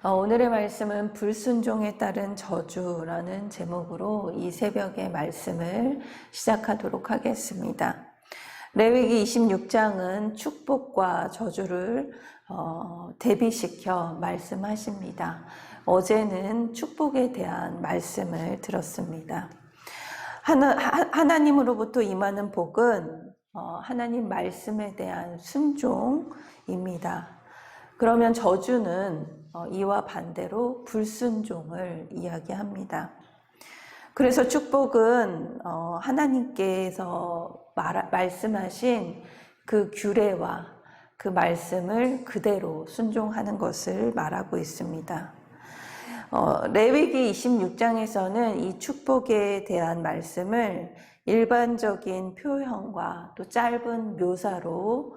어, 오늘의 말씀은 불순종에 따른 저주라는 제목으로 이 새벽의 말씀을 시작하도록 하겠습니다. 레위기 26장은 축복과 저주를 어, 대비시켜 말씀하십니다. 어제는 축복에 대한 말씀을 들었습니다. 하나, 하나님으로부터 임하는 복은 어, 하나님 말씀에 대한 순종입니다. 그러면 저주는 어, 이와 반대로 불순종을 이야기합니다. 그래서 축복은 어, 하나님께서 말씀하신 그 규례와 그 말씀을 그대로 순종하는 것을 말하고 있습니다. 어, 레위기 26장에서는 이 축복에 대한 말씀을 일반적인 표현과 또 짧은 묘사로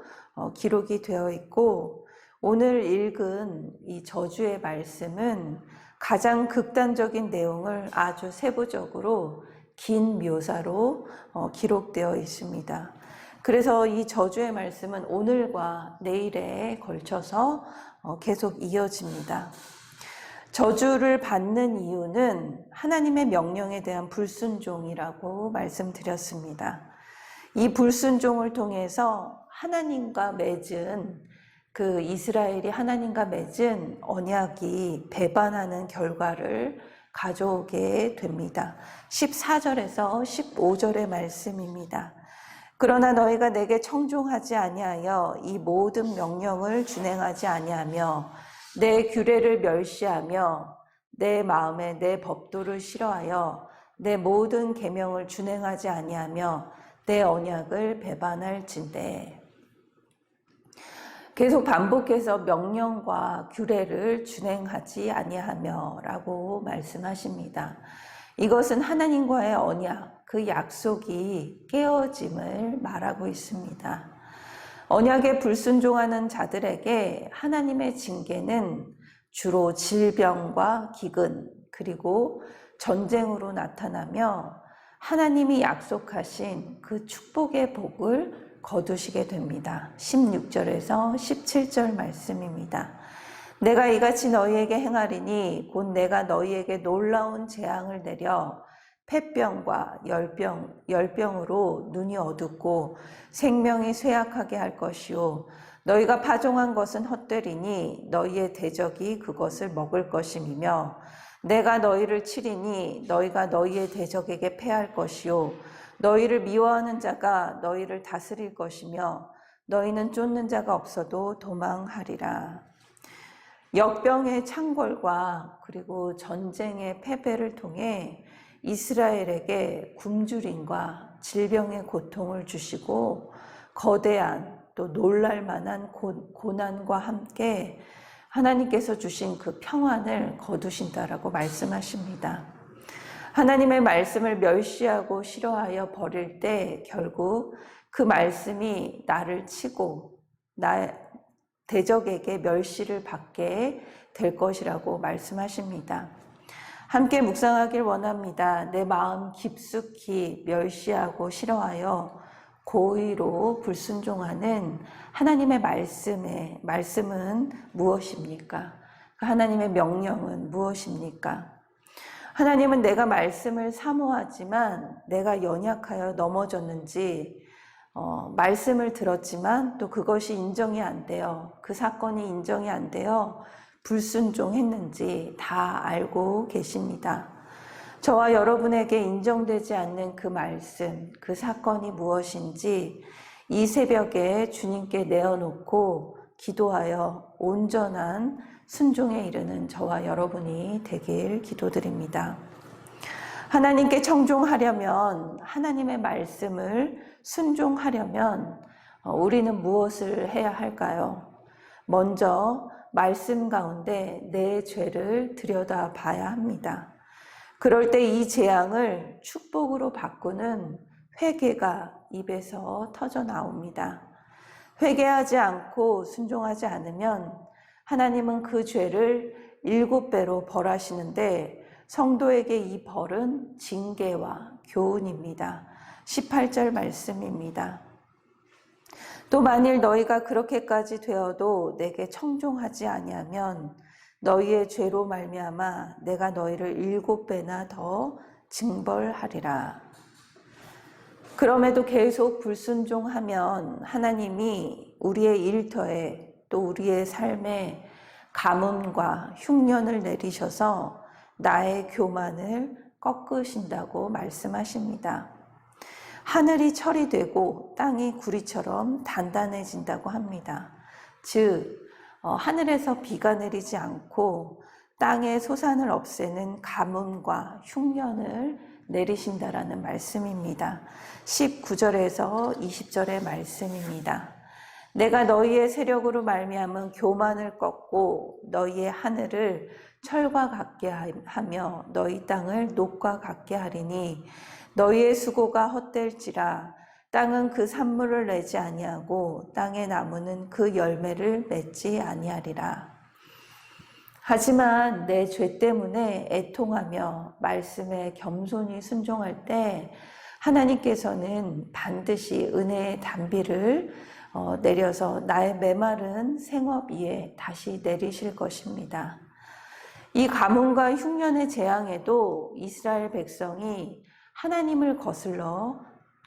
기록이 되어 있고 오늘 읽은 이 저주의 말씀은 가장 극단적인 내용을 아주 세부적으로 긴 묘사로 어, 기록되어 있습니다. 그래서 이 저주의 말씀은 오늘과 내일에 걸쳐서 어, 계속 이어집니다. 저주를 받는 이유는 하나님의 명령에 대한 불순종이라고 말씀드렸습니다. 이 불순종을 통해서 하나님과 맺은 그 이스라엘이 하나님과 맺은 언약이 배반하는 결과를 가져오게 됩니다. 14절에서 15절의 말씀입니다. 그러나 너희가 내게 청종하지 아니하여 이 모든 명령을 준행하지 아니하며 내 규례를 멸시하며 내 마음에 내 법도를 싫어하여 내 모든 계명을 준행하지 아니하며 내 언약을 배반할진대 계속 반복해서 명령과 규례를 준행하지 아니하며라고 말씀하십니다. 이것은 하나님과의 언약, 그 약속이 깨어짐을 말하고 있습니다. 언약에 불순종하는 자들에게 하나님의 징계는 주로 질병과 기근, 그리고 전쟁으로 나타나며 하나님이 약속하신 그 축복의 복을 거두시게 됩니다. 16절에서 17절 말씀입니다. 내가 이같이 너희에게 행하리니 곧 내가 너희에게 놀라운 재앙을 내려 폐병과 열병, 열병으로 눈이 어둡고 생명이 쇠약하게 할 것이요. 너희가 파종한 것은 헛되리니 너희의 대적이 그것을 먹을 것임이며 내가 너희를 치리니 너희가 너희의 대적에게 패할 것이요. 너희를 미워하는 자가 너희를 다스릴 것이며 너희는 쫓는 자가 없어도 도망하리라. 역병의 창궐과 그리고 전쟁의 패배를 통해 이스라엘에게 굶주림과 질병의 고통을 주시고 거대한 또 놀랄 만한 고난과 함께 하나님께서 주신 그 평안을 거두신다라고 말씀하십니다. 하나님의 말씀을 멸시하고 싫어하여 버릴 때 결국 그 말씀이 나를 치고 나 대적에게 멸시를 받게 될 것이라고 말씀하십니다. 함께 묵상하길 원합니다. 내 마음 깊숙이 멸시하고 싫어하여 고의로 불순종하는 하나님의 말씀의 말씀은 무엇입니까? 그 하나님의 명령은 무엇입니까? 하나님은 내가 말씀을 사모하지만 내가 연약하여 넘어졌는지 어, 말씀을 들었지만 또 그것이 인정이 안 돼요. 그 사건이 인정이 안 돼요. 불순종했는지 다 알고 계십니다. 저와 여러분에게 인정되지 않는 그 말씀, 그 사건이 무엇인지 이 새벽에 주님께 내어놓고 기도하여 온전한 순종에 이르는 저와 여러분이 되길 기도드립니다. 하나님께 청종하려면 하나님의 말씀을 순종하려면 어, 우리는 무엇을 해야 할까요? 먼저 말씀 가운데 내 죄를 들여다 봐야 합니다. 그럴 때 이 재앙을 축복으로 바꾸는 회개가 입에서 터져 나옵니다. 회개하지 않고 순종하지 않으면 하나님은 그 죄를 일곱 배로 벌하시는데 성도에게 이 벌은 징계와 교훈입니다. 18절 말씀입니다. 또 만일 너희가 그렇게까지 되어도 내게 청종하지 아니하면 너희의 죄로 말미암아 내가 너희를 일곱 배나 더 징벌하리라. 그럼에도 계속 불순종하면 하나님이 우리의 일터에 또 우리의 삶에 가뭄과 흉년을 내리셔서 나의 교만을 꺾으신다고 말씀하십니다. 하늘이 철이 되고 땅이 구리처럼 단단해진다고 합니다. 즉, 어, 하늘에서 비가 내리지 않고 땅의 소산을 없애는 가뭄과 흉년을 내리신다라는 말씀입니다. 19절에서 20절의 말씀입니다. 내가 너희의 세력으로 말미암은 교만을 꺾고 너희의 하늘을 철과 같게 하며 너희 땅을 녹과 같게 하리니 너희의 수고가 헛될지라 땅은 그 산물을 내지 아니하고 땅의 나무는 그 열매를 맺지 아니하리라. 하지만 내 죄 때문에 애통하며 말씀에 겸손히 순종할 때 하나님께서는 반드시 은혜의 단비를 어, 내려서 나의 메마른 생업 위에 다시 내리실 것입니다. 이 가뭄과 흉년의 재앙에도 이스라엘 백성이 하나님을 거슬러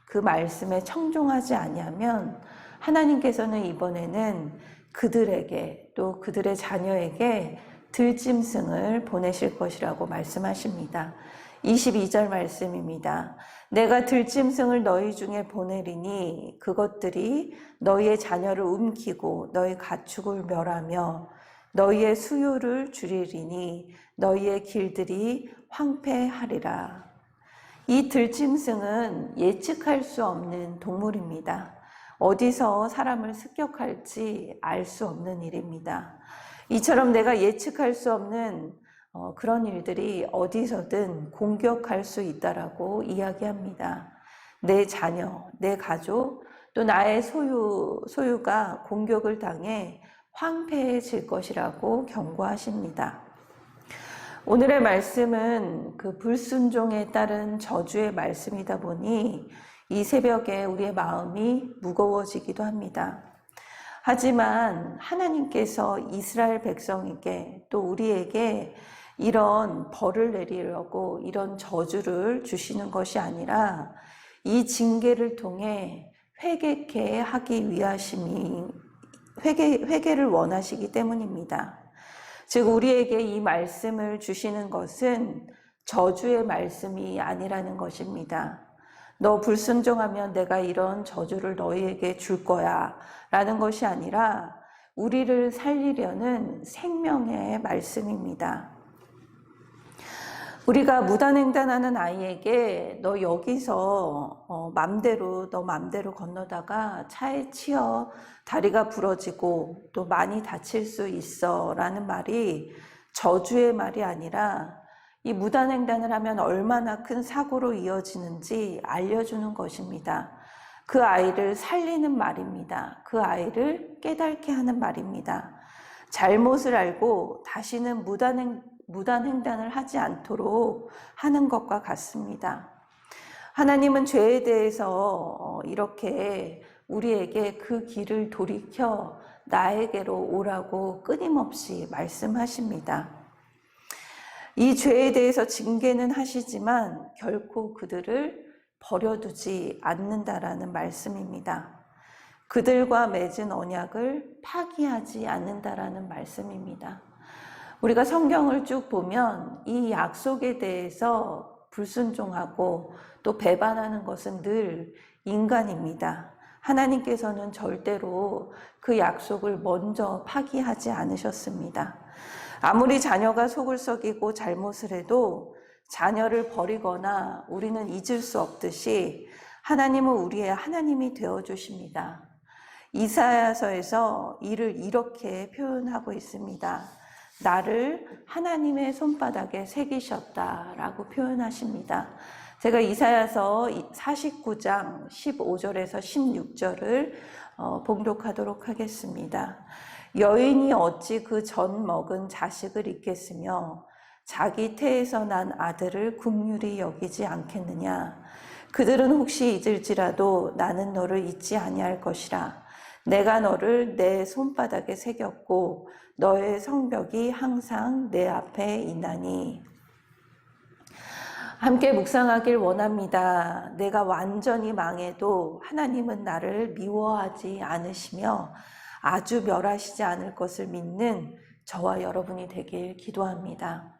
그 말씀에 청종하지 아니하면 하나님께서는 이번에는 그들에게 또 그들의 자녀에게 들짐승을 보내실 것이라고 말씀하십니다. 22절 말씀입니다. 내가 들짐승을 너희 중에 보내리니 그것들이 너희의 자녀를 움키고 너희 가축을 멸하며 너희의 수요를 줄이리니 너희의 길들이 황폐하리라. 이 들짐승은 예측할 수 없는 동물입니다. 어디서 사람을 습격할지 알 수 없는 일입니다. 이처럼 내가 예측할 수 없는 어, 그런 일들이 어디서든 공격할 수 있다라고 이야기합니다. 내 자녀, 내 가족, 또 나의 소유, 소유가 공격을 당해 황폐해질 것이라고 경고하십니다. 오늘의 말씀은 그 불순종에 따른 저주의 말씀이다 보니 이 새벽에 우리의 마음이 무거워지기도 합니다. 하지만 하나님께서 이스라엘 백성에게 또 우리에게 이런 벌을 내리려고 이런 저주를 주시는 것이 아니라 이 징계를 통해 회개케 하기 위하심이 회개, 회개를 원하시기 때문입니다. 즉, 우리에게 이 말씀을 주시는 것은 저주의 말씀이 아니라는 것입니다. 너 불순종하면 내가 이런 저주를 너희에게 줄 거야. 라는 것이 아니라 우리를 살리려는 생명의 말씀입니다. 우리가 무단횡단하는 아이에게 너 여기서 어, 맘대로 너 맘대로 건너다가 차에 치여 다리가 부러지고 또 많이 다칠 수 있어 라는 말이 저주의 말이 아니라 이 무단횡단을 하면 얼마나 큰 사고로 이어지는지 알려주는 것입니다. 그 아이를 살리는 말입니다. 그 아이를 깨닫게 하는 말입니다. 잘못을 알고 다시는 무단횡, 무단횡단을 하지 않도록 하는 것과 같습니다. 하나님은 죄에 대해서 이렇게 우리에게 그 길을 돌이켜 나에게로 오라고 끊임없이 말씀하십니다. 이 죄에 대해서 징계는 하시지만 결코 그들을 버려두지 않는다라는 말씀입니다. 그들과 맺은 언약을 파기하지 않는다라는 말씀입니다. 우리가 성경을 쭉 보면 이 약속에 대해서 불순종하고 또 배반하는 것은 늘 인간입니다. 하나님께서는 절대로 그 약속을 먼저 파기하지 않으셨습니다. 아무리 자녀가 속을 썩이고 잘못을 해도 자녀를 버리거나 우리는 잊을 수 없듯이 하나님은 우리의 하나님이 되어 주십니다. 이사야서에서 이를 이렇게 표현하고 있습니다. 나를 하나님의 손바닥에 새기셨다라고 표현하십니다. 제가 이사야서 49장 15절에서 16절을 어, 봉독하도록 하겠습니다. 여인이 어찌 그 전 먹은 자식을 잊겠으며 자기 태에서 난 아들을 국률이 여기지 않겠느냐 그들은 혹시 잊을지라도 나는 너를 잊지 아니할 것이라 내가 너를 내 손바닥에 새겼고 너의 성벽이 항상 내 앞에 있나니. 함께 묵상하길 원합니다. 내가 완전히 망해도 하나님은 나를 미워하지 않으시며 아주 멸하시지 않을 것을 믿는 저와 여러분이 되길 기도합니다.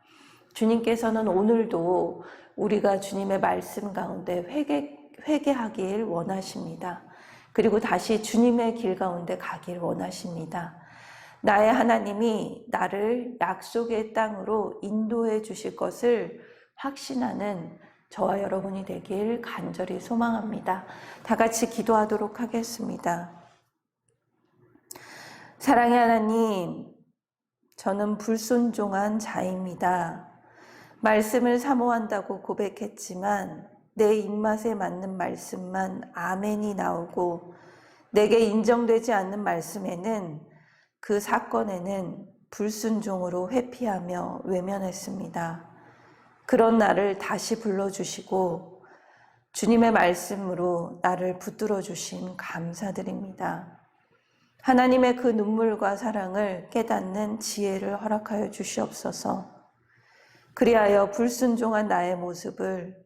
주님께서는 오늘도 우리가 주님의 말씀 가운데 회개, 회개하길 원하십니다. 그리고 다시 주님의 길 가운데 가길 원하십니다. 나의 하나님이 나를 약속의 땅으로 인도해 주실 것을 확신하는 저와 여러분이 되길 간절히 소망합니다. 다 같이 기도하도록 하겠습니다. 사랑의 하나님, 저는 불순종한 자입니다. 말씀을 사모한다고 고백했지만 내 입맛에 맞는 말씀만 아멘이 나오고 내게 인정되지 않는 말씀에는 그 사건에는 불순종으로 회피하며 외면했습니다. 그런 나를 다시 불러주시고 주님의 말씀으로 나를 붙들어 주신 감사드립니다. 하나님의 그 눈물과 사랑을 깨닫는 지혜를 허락하여 주시옵소서. 그리하여 불순종한 나의 모습을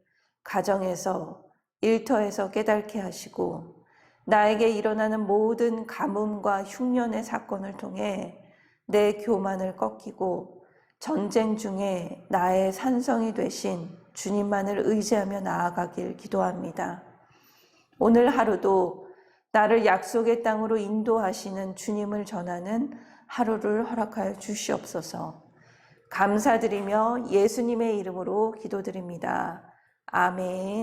가정에서 일터에서 깨닫게 하시고 나에게 일어나는 모든 가뭄과 흉년의 사건을 통해 내 교만을 꺾이고 전쟁 중에 나의 산성이 되신 주님만을 의지하며 나아가길 기도합니다. 오늘 하루도 나를 약속의 땅으로 인도하시는 주님을 전하는 하루를 허락하여 주시옵소서. 감사드리며 예수님의 이름으로 기도드립니다. 아멘.